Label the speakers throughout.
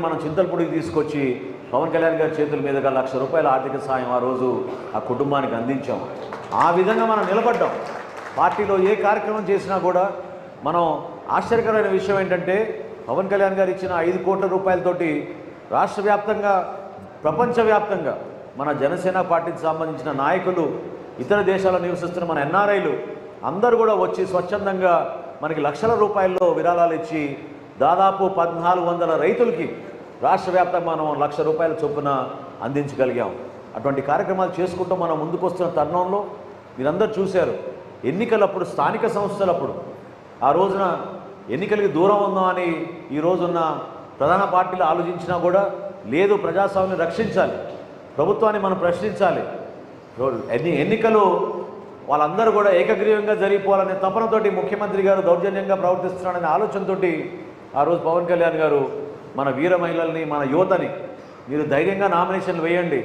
Speaker 1: మనం చింతలపూడికి తీసుకొచ్చి పవన్ కళ్యాణ్ గారి చేతుల మీదుగా లక్ష రూపాయల ఆర్థిక సాయం ఆ రోజు ఆ కుటుంబానికి అందించాం. ఆ విధంగా మనం నిలబడ్డాం. పార్టీలో ఏ కార్యక్రమం చేసినా కూడా మనం ఆశ్చర్యకరమైన విషయం ఏంటంటే పవన్ కళ్యాణ్ గారు ఇచ్చిన ఐదు కోట్ల రూపాయలతోటి రాష్ట్ర వ్యాప్తంగా ప్రపంచవ్యాప్తంగా మన జనసేన పార్టీకి సంబంధించిన నాయకులు ఇతర దేశాల్లో నివసిస్తున్న మన ఎన్ఆర్ఐలు అందరూ కూడా వచ్చి స్వచ్ఛందంగా మనకి లక్షల రూపాయల్లో విరాళాలు ఇచ్చి దాదాపు పద్నాలుగు వందల రైతులకి రాష్ట్ర వ్యాప్తంగా మనం లక్ష రూపాయల చొప్పున అందించగలిగాం. అటువంటి కార్యక్రమాలు చేసుకుంటూ మనం ముందుకు వస్తున్న తరుణంలో మీరందరూ చూశారు ఎన్నికలప్పుడు స్థానిక సంస్థలప్పుడు ఆ రోజున ఎన్నికలకి దూరం ఉందాం అని ఈ రోజున్న ప్రధాన పార్టీలు ఆలోచించినా కూడా లేదు ప్రజాస్వామ్యం రక్షించాలి ప్రభుత్వాన్ని మనం ప్రశ్నించాలి. ఎన్ని ఎన్నికలు వాళ్ళందరూ కూడా ఏకగ్రీవంగా జరిగిపోవాలనే తపనతోటి ముఖ్యమంత్రి గారు దౌర్జన్యంగా ప్రవర్తిస్తున్నాడనే ఆలోచనతోటి ఆ రోజు పవన్ కళ్యాణ్ గారు మన వీర మహిళల్ని మన యువతని మీరు ధైర్యంగా నామినేషన్లు వేయండి.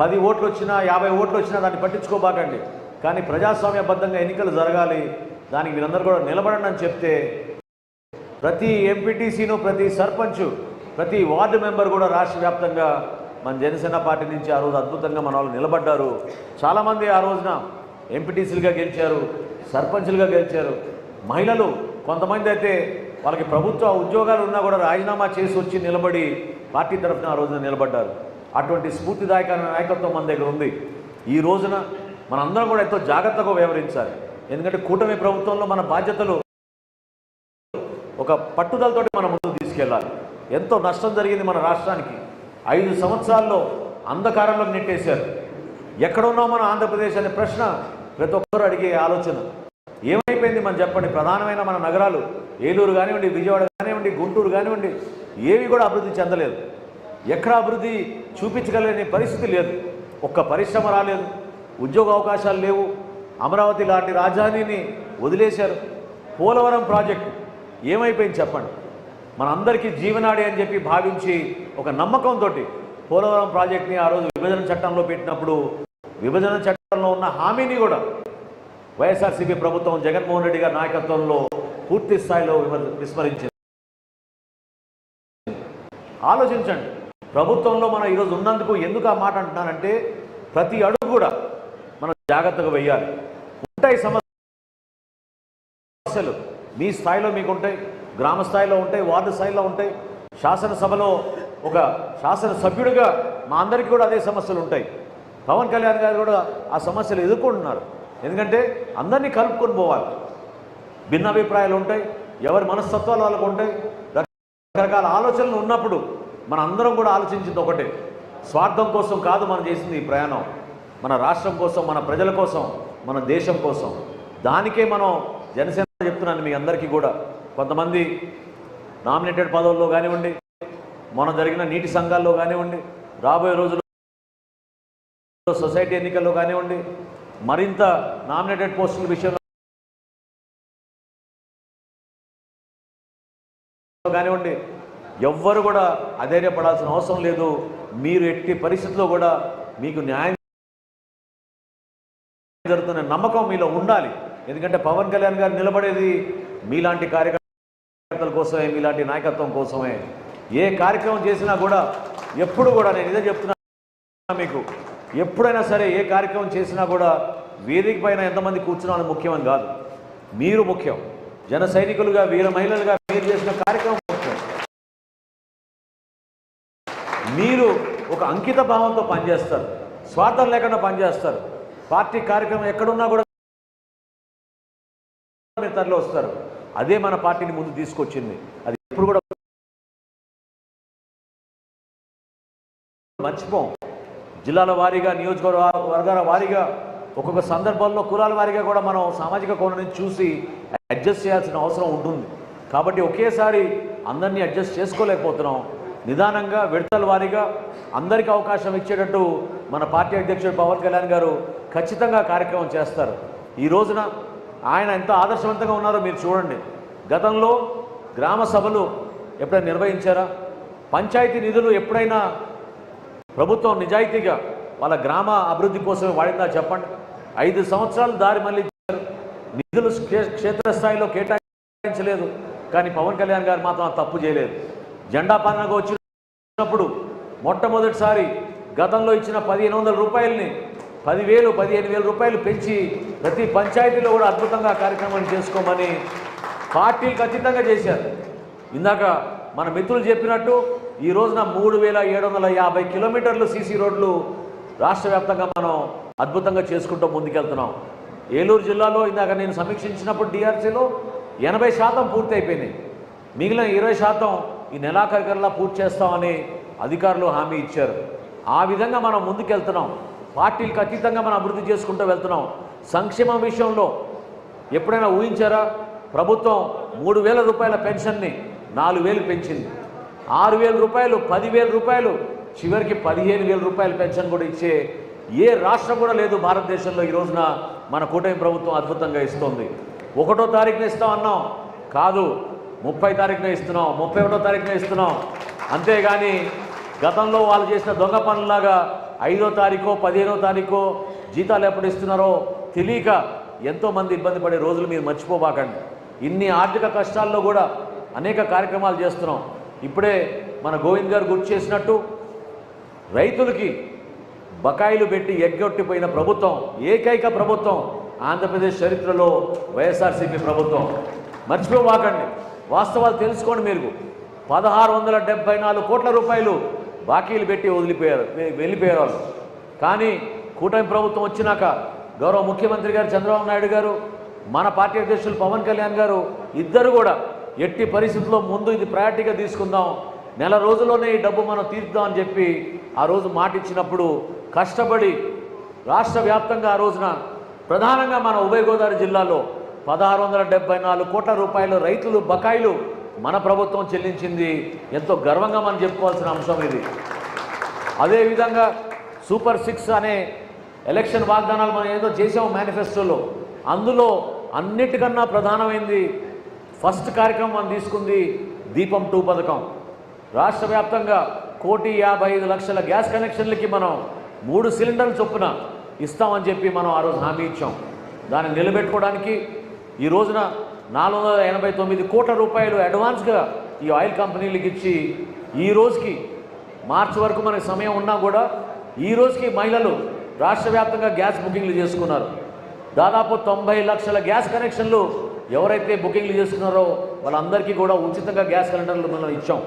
Speaker 1: పది ఓట్లు వచ్చినా యాభై ఓట్లు వచ్చినా దాన్ని పట్టించుకోబాకండి. కానీ ప్రజాస్వామ్యబద్ధంగా ఎన్నికలు జరగాలి. దానికి మీరందరూ కూడా నిలబడండి అని చెప్తే ప్రతి ఎంపీటీసీను ప్రతి సర్పంచ్ ప్రతి వార్డు మెంబర్ కూడా రాష్ట్ర వ్యాప్తంగా మన జనసేన పార్టీ నుంచి ఆ రోజు అద్భుతంగా మన వాళ్ళు నిలబడ్డారు. చాలామంది ఆ రోజున ఎంపీటీసీలుగా గెలిచారు సర్పంచ్లుగా గెలిచారు. మహిళలు కొంతమంది అయితే వాళ్ళకి ప్రభుత్వ ఉద్యోగాలు ఉన్నా కూడా రాజీనామా చేసి వచ్చి నిలబడి పార్టీ తరఫున ఆ రోజున నిలబడ్డారు. అటువంటి స్ఫూర్తిదాయకమైన నాయకత్వం మన దగ్గర ఉంది. ఈ రోజున మనందరం కూడా ఎంతో జాగ్రత్తగా వ్యవహరించాలి. ఎందుకంటే కూటమి ప్రభుత్వంలో మన బాధ్యతలు ఒక పట్టుదలతోటి మనం ముందుకు తీసుకెళ్ళాలి. ఎంతో నష్టం జరిగింది మన రాష్ట్రానికి. ఐదు సంవత్సరాల్లో అంధకారంలోకి నెట్టేశారు. ఎక్కడ మన ఆంధ్రప్రదేశ్ అనే ప్రశ్న ప్రతి ఒక్కరు అడిగే ఆలోచన. ఏమైపోయింది మనం చెప్పండి? ప్రధానమైన మన నగరాలు ఏలూరు కానివ్వండి విజయవాడ కానివ్వండి గుంటూరు కానివ్వండి ఏవి కూడా అభివృద్ధి చెందలేదు. ఎక్కడ అభివృద్ధి చూపించగలని పరిస్థితి లేదు. ఒక్క పరిశ్రమ రాలేదు. ఉద్యోగ అవకాశాలు లేవు. అమరావతి లాంటి రాజధానిని వదిలేశారు. పోలవరం ప్రాజెక్టు. ఏమైపోయింది చెప్పండి? మనందరికీ జీవనాడి అని చెప్పి భావించి ఒక నమ్మకంతో పోలవరం ప్రాజెక్ట్ని ఆ రోజు విభజన చట్టంలో పెట్టినప్పుడు విభజన చట్టంలో ఉన్న హామీని కూడా వైఎస్ఆర్సీపీ ప్రభుత్వం జగన్మోహన్ రెడ్డి గారి నాయకత్వంలో పూర్తి స్థాయిలో విస్మరించింది. ఆలోచించండి. ప్రభుత్వంలో మనం ఈరోజు ఉన్నందుకు ఎందుకు ఆ మాట అంటున్నానంటే ప్రతి అడుగు కూడా మనం జాగ్రత్తగా వెయ్యాలి. ఉంటాయి సమస్యలు. మీ స్థాయిలో మీకు ఉంటాయి గ్రామ స్థాయిలో ఉంటాయి వార్డు స్థాయిలో ఉంటాయి. శాసనసభలో ఒక శాసనసభ్యుడిగా మా అందరికీ కూడా అదే సమస్యలు ఉంటాయి. పవన్ కళ్యాణ్ గారు కూడా ఆ సమస్యలు ఎదుర్కొంటున్నారు. ఎందుకంటే అందరినీ కలుపుకొని పోవాలి. భిన్నాభిప్రాయాలు ఉంటాయి ఎవరి మనస్తత్వాలు వాళ్ళకు ఉంటాయి రకరకాల ఆలోచనలు ఉన్నప్పుడు మన అందరం కూడా ఆలోచించింది ఒకటే. స్వార్థం కోసం కాదు మనం చేసింది ఈ ప్రయాణం. మన రాష్ట్రం కోసం మన ప్రజల కోసం మన దేశం కోసం. దానికే మనం జనసేన చెప్తున్నాను మీ అందరికీ కూడా. కొంతమంది నామినేటెడ్ పదవుల్లో కానివ్వండి మనం జరిగిన నీటి సంఘాల్లో కానివ్వండి రాబోయే రోజుల్లో సొసైటీ ఎన్నికల్లో కానివ్వండి మరింత నామినేటెడ్ పోస్టుల విషయంలో కానివ్వండి ఎవ్వరు కూడా అధైర్యపడాల్సిన అవసరం లేదు. మీరు ఎట్టి పరిస్థితుల్లో కూడా మీకు న్యాయం జరుగుతున్న నమ్మకం మీలో ఉండాలి. ఎందుకంటే పవన్ కళ్యాణ్ గారు నిలబడేది మీలాంటి కార్యకర్తల కోసమే మీలాంటి నాయకత్వం కోసమే. ఏ కార్యక్రమం చేసినా కూడా ఎప్పుడు కూడా నేను ఇదే చెప్తున్నా మీకు. ఎప్పుడైనా సరే ఏ కార్యక్రమం చేసినా కూడా వేదిక పైన ఎంతమంది కూర్చున్నాను ముఖ్యమని కాదు. మీరు ముఖ్యం. జన సైనికులుగా వీర మహిళలుగా మీరు చేసిన కార్యక్రమం ముఖ్యం. మీరు ఒక అంకిత భావంతో పనిచేస్తారు. స్వార్థం లేకుండా పనిచేస్తారు. పార్టీ కార్యక్రమం ఎక్కడున్నా కూడా మీరు తరలి వస్తారు. అదే మన పార్టీని ముందు తీసుకొచ్చింది. అది ఎప్పుడు కూడా మర్చిపోం. జిల్లాల వారీగా నియోజకవర్గ వర్గాల వారీగా ఒక్కొక్క సందర్భంలో కులాల వారీగా కూడా మనం సామాజిక కోణాన్ని చూసి అడ్జస్ట్ చేయాల్సిన అవసరం ఉంటుంది. కాబట్టి ఒకేసారి అందరినీ అడ్జస్ట్ చేసుకోలేకపోతున్నాం. నిదానంగా విడతల వారీగా అందరికీ అవకాశం ఇచ్చేటట్టు మన పార్టీ అధ్యక్షుడు పవన్ కళ్యాణ్ గారు ఖచ్చితంగా కార్యక్రమం చేస్తారు. ఈ రోజున ఆయన ఎంత ఆదర్శవంతంగా ఉన్నారో మీరు చూడండి. గతంలో గ్రామ సభలు ఎప్పుడైనా నిర్వహించారా? పంచాయతీ నిధులు ఎప్పుడైనా ప్రభుత్వం నిజాయితీగా వాళ్ళ గ్రామ అభివృద్ధి కోసమే వాడిందా చెప్పండి. ఐదు సంవత్సరాలు దారి మళ్ళీ నిధులు క్షేత్రస్థాయిలో కేటాయించలేదు. కానీ పవన్ కళ్యాణ్ గారు మాత్రం తప్పు చేయలేదు. జెండా పాలనకు వచ్చినప్పుడు మొట్టమొదటిసారి గతంలో ఇచ్చిన పదిహేను వందల రూపాయలని పదివేలు పదిహేను వేల రూపాయలు పెంచి ప్రతి పంచాయతీలో కూడా అద్భుతంగా కార్యక్రమాన్ని చేసుకోమని పార్టీలు ఖచ్చితంగా చేశారు. ఇందాక మన మిత్రులు చెప్పినట్టు ఈ రోజున మూడు వేల ఏడు వందల యాభై కిలోమీటర్లు సీసీ రోడ్లు రాష్ట్ర వ్యాప్తంగా మనం అద్భుతంగా చేసుకుంటూ ముందుకెళ్తున్నాం. ఏలూరు జిల్లాలో ఇందాక నేను సమీక్షించినప్పుడు డిఆర్సీలో ఎనభై శాతం పూర్తి అయిపోయినాయి. మిగిలిన ఇరవై శాతం ఈ నెలాఖరికల్లా పూర్తి చేస్తామని అధికారులు హామీ ఇచ్చారు. ఆ విధంగా మనం ముందుకెళ్తున్నాం. పార్టీలకు అతీతంగా మనం అభివృద్ధి చేసుకుంటూ వెళ్తున్నాం. సంక్షేమం విషయంలో ఎప్పుడైనా ఊహించారా? ప్రభుత్వం మూడు వేల రూపాయల పెన్షన్ని నాలుగు వేలు పెంచింది. ఆరు వేల రూపాయలు పదివేల రూపాయలు చివరికి పదిహేను వేల రూపాయలు పెన్షన్ కూడా ఇచ్చే ఏ రాష్ట్రం కూడా లేదు భారతదేశంలో ఈ రోజున మన కూటమి ప్రభుత్వం అద్భుతంగా ఇస్తుంది. ఒకటో తారీఖున ఇస్తాం అన్నాం. కాదు ముప్పై తారీఖున ఇస్తున్నాం ముప్పై ఒకటో తారీఖున ఇస్తున్నాం. అంతేగాని గతంలో వాళ్ళు చేసిన దొంగ పనులాగా ఐదో తారీఖో పదిహేనో తారీఖో జీతాలు ఎప్పుడు ఇస్తున్నారో తెలియక ఎంతోమంది ఇబ్బంది పడే రోజులు మీరు మర్చిపోబాకండి. ఇన్ని ఆర్థిక కష్టాల్లో కూడా అనేక కార్యక్రమాలు చేస్తున్నాం. ఇప్పుడే మన గోవింద్ గారు గుర్తు చేసినట్టు రైతులకి బకాయిలు పెట్టి ఎగ్గొట్టిపోయిన ప్రభుత్వం ఏకైక ప్రభుత్వం ఆంధ్రప్రదేశ్ చరిత్రలో వైఎస్ఆర్సీపీ ప్రభుత్వం. మర్చిపోవాకండి వాస్తవాలు తెలుసుకోండి మీరు. పదహారు వందల డెబ్బై నాలుగు కోట్ల రూపాయలు బాకీలు పెట్టి వదిలిపోయారు వెళ్ళిపోయారు వాళ్ళు కానీ కూటమి ప్రభుత్వం వచ్చినాక గౌరవ ముఖ్యమంత్రి గారు చంద్రబాబు నాయుడు గారు మన పార్టీ అధ్యక్షులు పవన్ కళ్యాణ్ గారు ఇద్దరు కూడా ఎట్టి పరిస్థితుల్లో ముందు ఇది ప్రయారిటీగా తీసుకుందాం. నెల రోజుల్లోనే ఈ డబ్బు మనం తీర్చుదాం అని చెప్పి ఆ రోజు మాట ఇచ్చినప్పుడు కష్టపడి రాష్ట్ర వ్యాప్తంగా ఆ రోజున ప్రధానంగా మన ఉభయ గోదావరి జిల్లాలో పదహారు వందల డెబ్బై నాలుగు కోట్ల రూపాయలు రైతులు బకాయిలు మన ప్రభుత్వం చెల్లించింది. ఎంతో గర్వంగా మనం చెప్పుకోవాల్సిన అంశం ఇది. అదేవిధంగా సూపర్ సిక్స్ అనే ఎలక్షన్ వాగ్దానాలు మనం ఏదో చేసాము మేనిఫెస్టోలో. అందులో అన్నిటికన్నా ప్రధానమైంది ఫస్ట్ కార్యక్రమం మనం తీసుకుంది దీపం టూ పథకం. రాష్ట్ర వ్యాప్తంగా కోటి యాభై ఐదు లక్షల గ్యాస్ కనెక్షన్లకి మనం మూడు సిలిండర్లు చొప్పున ఇస్తామని చెప్పి మనం ఆ రోజు హామీ ఇచ్చాం. దాన్ని నిలబెట్టుకోవడానికి ఈ రోజున నాలుగు వందల ఎనభై తొమ్మిది కోట్ల రూపాయలు అడ్వాన్స్గా ఈ ఆయిల్ కంపెనీలకు ఇచ్చి ఈ రోజుకి మార్చి వరకు మనకి సమయం ఉన్నా కూడా ఈ రోజుకి మహిళలు రాష్ట్ర వ్యాప్తంగా గ్యాస్ బుకింగ్లు చేసుకున్నారు. దాదాపు తొంభై లక్షల గ్యాస్ కనెక్షన్లు ఎవరైతే బుకింగ్లు చేసుకున్నారో వాళ్ళందరికీ కూడా ఉచితంగా గ్యాస్ సిలిండర్లు మనం ఇచ్చాం.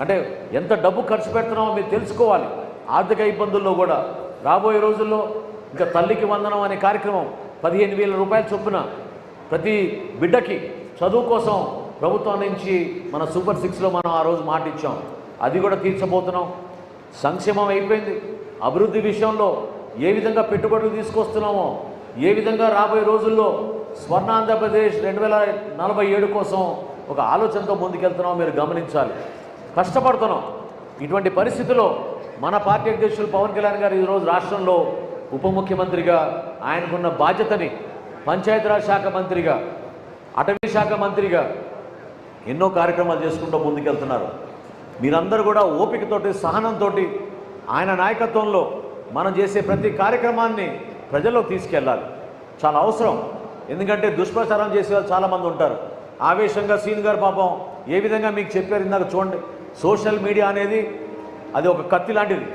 Speaker 1: అంటే ఎంత డబ్బు ఖర్చు పెడుతున్నామో మీరు తెలుసుకోవాలి. ఆర్థిక ఇబ్బందుల్లో కూడా. రాబోయే రోజుల్లో ఇంకా తల్లికి వందనం అనే కార్యక్రమం పదిహేను వేల రూపాయలు చొప్పున ప్రతి బిడ్డకి చదువు కోసం ప్రభుత్వం నుంచి మన సూపర్ సిక్స్లో మనం ఆ రోజు మాట ఇచ్చాం. అది కూడా తీర్చబోతున్నాం. సంక్షేమం అయిపోయింది. అభివృద్ధి విషయంలో ఏ విధంగా పెట్టుబడులు తీసుకొస్తున్నామో ఏ విధంగా రాబోయే రోజుల్లో స్వర్ణాంధ్రప్రదేశ్ రెండు వేల నలభై ఏడు కోసం ఒక ఆలోచనతో ముందుకెళ్తున్నాం మీరు గమనించాలి. కష్టపడుతున్నాం. ఇటువంటి పరిస్థితుల్లో మన పార్టీ అధ్యక్షులు పవన్ కళ్యాణ్ గారు ఈరోజు రాష్ట్రంలో ఉప ముఖ్యమంత్రిగా ఆయనకున్న బాధ్యతని పంచాయతీరాజ్ శాఖ మంత్రిగా అటవీ శాఖ మంత్రిగా ఎన్నో కార్యక్రమాలు చేసుకుంటూ ముందుకెళ్తున్నారు. మీరందరూ కూడా ఓపికతోటి సహనంతో ఆయన నాయకత్వంలో మనం చేసే ప్రతి కార్యక్రమాన్ని ప్రజల్లో తీసుకెళ్ళాలి. చాలా అవసరం. ఎందుకంటే దుష్ప్రచారం చేసే వాళ్ళు చాలామంది ఉంటారు. ఆవేశంగా సీన్ గారు పాపం ఏ విధంగా మీకు చెప్పారు ఇందాక చూడండి. సోషల్ మీడియా అనేది అది ఒక కత్తి లాంటిది.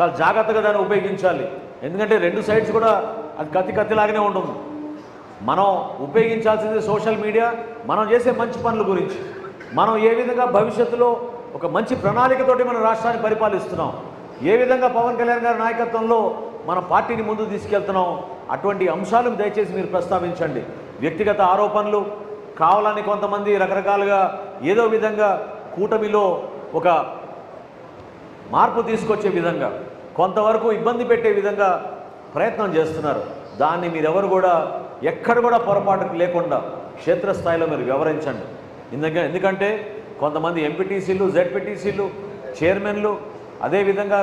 Speaker 1: చాలా జాగ్రత్తగా దాన్ని ఉపయోగించాలి. ఎందుకంటే రెండు సైడ్స్ కూడా అది కత్తి కత్తిలాగానే ఉంటుంది. మనం ఉపయోగించాల్సింది సోషల్ మీడియా మనం చేసే మంచి పనుల గురించి. మనం ఏ విధంగా భవిష్యత్తులో ఒక మంచి ప్రణాళికతోటి మన రాష్ట్రాన్ని పరిపాలిస్తున్నాం. ఏ విధంగా పవన్ కళ్యాణ్ గారి నాయకత్వంలో మన పార్టీని ముందు తీసుకెళ్తున్నాం. అటువంటి అంశాలను దయచేసి మీరు ప్రస్తావించండి. వ్యక్తిగత ఆరోపణలు కావాలని కొంతమంది రకరకాలుగా ఏదో విధంగా కూటమిలో ఒక మార్పు తీసుకొచ్చే విధంగా కొంతవరకు ఇబ్బంది పెట్టే విధంగా ప్రయత్నం చేస్తున్నారు. దాన్ని మీరెవరు కూడా ఎక్కడ కూడా పొరపాటుకు లేకుండా క్షేత్రస్థాయిలో మీరు వివరించండి. ఎందుకంటే ఎందుకంటే కొంతమంది ఎంపీటీసీలు జెడ్పీటీసీలు చైర్మన్లు అదేవిధంగా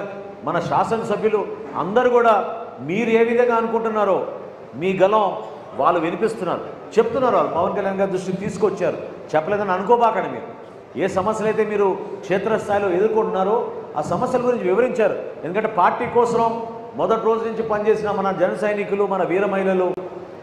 Speaker 1: మన శాసనసభ్యులు అందరూ కూడా మీరు ఏ విధంగా అనుకుంటున్నారో మీ గలం వాళ్ళు వినిపిస్తున్నారు. చెప్తున్నారు వాళ్ళు. పవన్ కళ్యాణ్ గారి దృష్టికి తీసుకొచ్చారు. చెప్పలేదని అనుకోబాకండి మీరు. ఏ సమస్యలు అయితే మీరు క్షేత్రస్థాయిలో ఎదుర్కొంటున్నారో ఆ సమస్యల గురించి వివరించారు. ఎందుకంటే పార్టీ కోసం మొదటి రోజు నుంచి పనిచేసిన మన జన సైనికులు మన వీర మహిళలు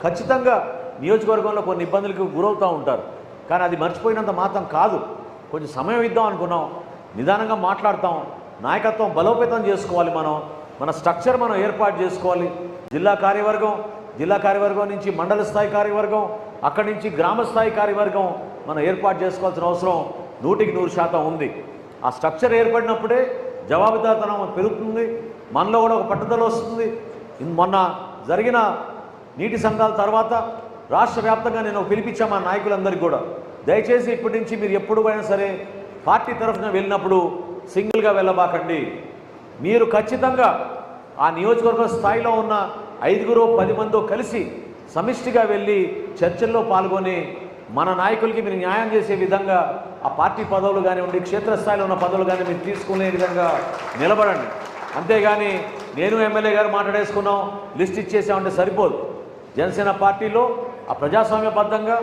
Speaker 1: ఖచ్చితంగా నియోజకవర్గంలో కొన్ని ఇబ్బందులకు గురవుతూ ఉంటారు. కానీ అది మర్చిపోయినంత మాత్రం కాదు. కొంచెం సమయం ఇద్దాం అనుకున్నాం. నిదానంగా మాట్లాడతాం. నాయకత్వం బలోపేతం చేసుకోవాలి మనం. మన స్ట్రక్చర్ మనం ఏర్పాటు చేసుకోవాలి. జిల్లా కార్యవర్గం జిల్లా కార్యవర్గం నుంచి మండల స్థాయి కార్యవర్గం అక్కడి నుంచి గ్రామ స్థాయి కార్యవర్గం మనం ఏర్పాటు చేసుకోవాల్సిన అవసరం నూటికి నూరు శాతం ఉంది. ఆ స్ట్రక్చర్ ఏర్పడినప్పుడే జవాబుదారితనం పెరుగుతుంది. మనలో కూడా ఒక పట్టుదల వస్తుంది. మొన్న జరిగిన నీటి సంఘాల తర్వాత రాష్ట్ర వ్యాప్తంగా నేను పిలిపించా మా నాయకులందరికీ కూడా. దయచేసి ఇప్పటి నుంచి మీరు ఎప్పుడు పోయినా సరే పార్టీ తరఫున వెళ్ళినప్పుడు సింగిల్గా వెళ్ళబాకండి. మీరు ఖచ్చితంగా ఆ నియోజకవర్గ స్థాయిలో ఉన్న ఐదుగురు పది మందో కలిసి సమిష్టిగా వెళ్ళి చర్చల్లో పాల్గొని మన నాయకులకి మీరు న్యాయం చేసే విధంగా ఆ పార్టీ పదవులు కానివ్వండి క్షేత్రస్థాయిలో ఉన్న పదవులు కానీ మీరు తీసుకునే విధంగా నిలబడండి. అంతేగాని నేను ఎమ్మెల్యే గారు మాట్లాడేసుకున్నాం లిస్ట్ ఇచ్చేసామంటే సరిపోదు. జనసేన పార్టీలో ఆ ప్రజాస్వామ్యబద్ధంగా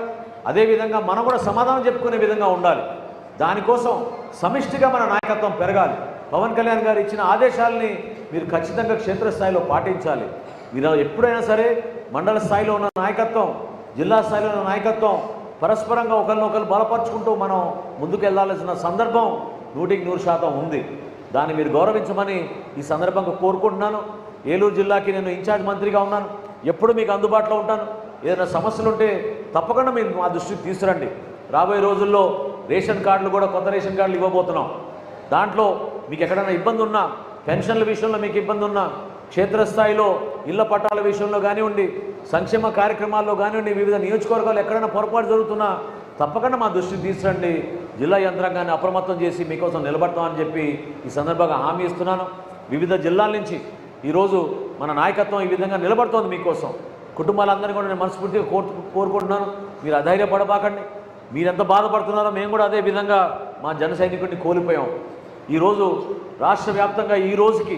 Speaker 1: అదేవిధంగా మనం కూడా సమాధానం చెప్పుకునే విధంగా ఉండాలి. దానికోసం సమిష్టిగా మన నాయకత్వం పెరగాలి. పవన్ కళ్యాణ్ గారు ఇచ్చిన ఆదేశాలని మీరు ఖచ్చితంగా క్షేత్రస్థాయిలో పాటించాలి. మీరు ఎప్పుడైనా సరే మండల స్థాయిలో ఉన్న నాయకత్వం జిల్లా స్థాయిలో ఉన్న నాయకత్వం పరస్పరంగా ఒకరినొకరు బలపరుచుకుంటూ మనం ముందుకు వెళ్ళాల్సిన సందర్భం నూటికి నూరు శాతం ఉంది. దాన్ని మీరు గౌరవించమని ఈ సందర్భంగా కోరుకుంటున్నాను. ఏలూరు జిల్లాకి నేను ఇన్ఛార్జ్ మంత్రిగా ఉన్నాను. ఎప్పుడు మీకు అందుబాటులో ఉంటాను. ఏదైనా సమస్యలు ఉంటే తప్పకుండా మీరు మా దృష్టికి తీసుకురండి. రాబోయే రోజుల్లో రేషన్ కార్డులు కూడా కొత్త రేషన్ కార్డులు ఇవ్వబోతున్నాం. దాంట్లో మీకు ఎక్కడైనా ఇబ్బంది ఉన్నా పెన్షన్ల విషయంలో మీకు ఇబ్బంది ఉన్నా క్షేత్రస్థాయిలో ఇళ్ళ పట్టాల విషయంలో కానివ్వండి సంక్షేమ కార్యక్రమాల్లో కానివ్వండి వివిధ నియోజకవర్గాలు ఎక్కడైనా పొరపాటు జరుగుతున్నా తప్పకుండా మా దృష్టికి తీసుకురండి జిల్లా యంత్రాంగాన్ని అప్రమత్తం చేసి మీకోసం నిలబడతామని చెప్పి ఈ సందర్భంగా హామీ ఇస్తున్నాను. వివిధ జిల్లాల నుంచి ఈరోజు మన నాయకత్వం ఈ విధంగా నిలబడుతోంది మీకోసం. కుటుంబాలందరినీ కూడా నేను మనస్ఫూర్తిగా కోరు కోరుకుంటున్నాను. మీరు అధైర్యపడబాకండి. మీరెంత బాధపడుతున్నారో మేము కూడా అదే విధంగా మా జన సైనికుడిని కోల్పోయాం. ఈరోజు రాష్ట్ర వ్యాప్తంగా ఈ రోజుకి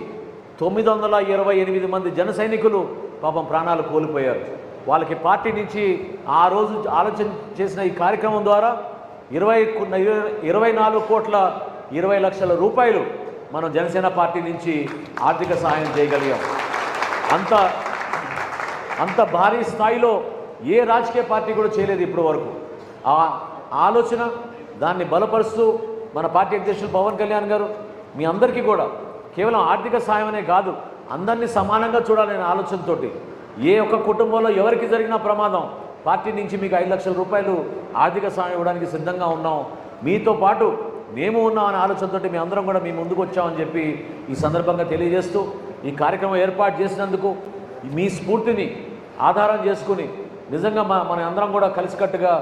Speaker 1: తొమ్మిది వందల ఇరవై ఎనిమిది మంది జన సైనికులు పాపం ప్రాణాలు కోల్పోయారు. వాళ్ళకి పార్టీ నుంచి ఆ రోజు ఆలోచన చేసిన ఈ కార్యక్రమం ద్వారా ఇరవై ఇరవై నాలుగు కోట్ల ఇరవై లక్షల రూపాయలు మనం జనసేన పార్టీ నుంచి ఆర్థిక సహాయం చేయగలిగాం. అంత అంత భారీ స్థాయిలో ఏ రాజకీయ పార్టీ కూడా చేయలేదు ఇప్పటి వరకు. ఆ ఆలోచన దాన్ని బలపరుస్తూ మన పార్టీ అధ్యక్షులు పవన్ కళ్యాణ్ గారు మీ అందరికీ కూడా కేవలం ఆర్థిక సాయం అనే కాదు అందరినీ సమానంగా చూడాలనే ఆలోచనతోటి ఏ ఒక్క కుటుంబంలో ఎవరికి జరిగిన ప్రమాదం పార్టీ నుంచి మీకు ఐదు లక్షల రూపాయలు ఆర్థిక సాయం ఇవ్వడానికి సిద్ధంగా ఉన్నాం. మీతో పాటు మేము ఉన్నాం అనే ఆలోచనతోటి మీ అందరం కూడా మీ ముందుకు వచ్చామని చెప్పి ఈ సందర్భంగా తెలియజేస్తూ ఈ కార్యక్రమం ఏర్పాటు చేసినందుకు మీ స్ఫూర్తిని ఆధారం చేసుకుని నిజంగా మన అందరం కూడా కలిసికట్టుగా